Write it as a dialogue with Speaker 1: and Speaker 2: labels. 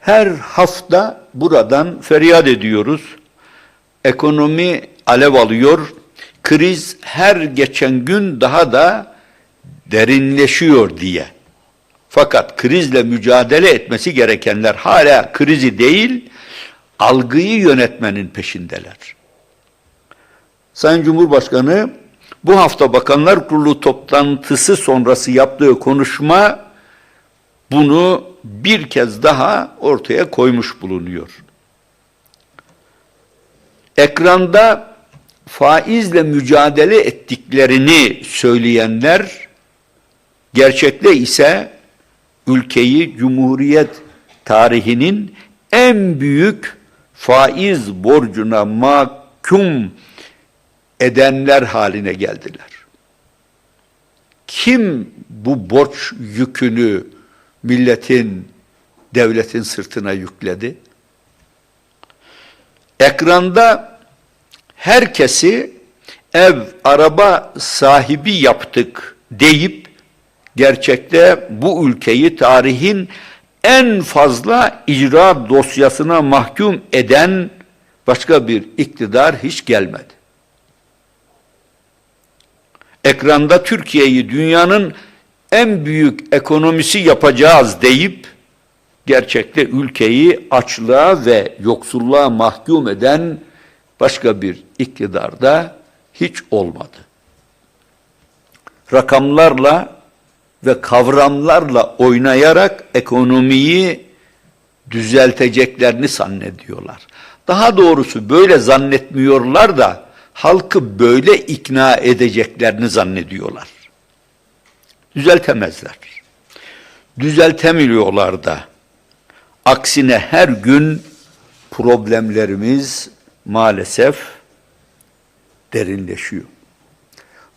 Speaker 1: Her hafta buradan feryat ediyoruz. Ekonomi alev alıyor. Kriz her geçen gün daha da derinleşiyor diye. Fakat krizle mücadele etmesi gerekenler hala krizi değil, algıyı yönetmenin peşindeler. Sayın Cumhurbaşkanı bu hafta Bakanlar Kurulu toplantısı sonrası yaptığı konuşma bunu bir kez daha ortaya koymuş bulunuyor. Ekranda faizle mücadele ettiklerini söyleyenler gerçekte ise ülkeyi Cumhuriyet tarihinin en büyük faiz borcuna mahkum edenler haline geldiler. Kim bu borç yükünü milletin, devletin sırtına yükledi? Ekranda herkesi ev, araba sahibi yaptık deyip gerçekte bu ülkeyi tarihin en fazla icra dosyasına mahkum eden başka bir iktidar hiç gelmedi. Ekranda Türkiye'yi dünyanın en büyük ekonomisi yapacağız deyip gerçekte ülkeyi açlığa ve yoksulluğa mahkum eden başka bir iktidarda hiç olmadı. Rakamlarla ve kavramlarla oynayarak ekonomiyi düzelteceklerini zannediyorlar. Daha doğrusu böyle zannetmiyorlar da halkı böyle ikna edeceklerini zannediyorlar. Düzeltemezler. Düzeltemiyorlar da. Aksine her gün problemlerimiz maalesef derinleşiyor.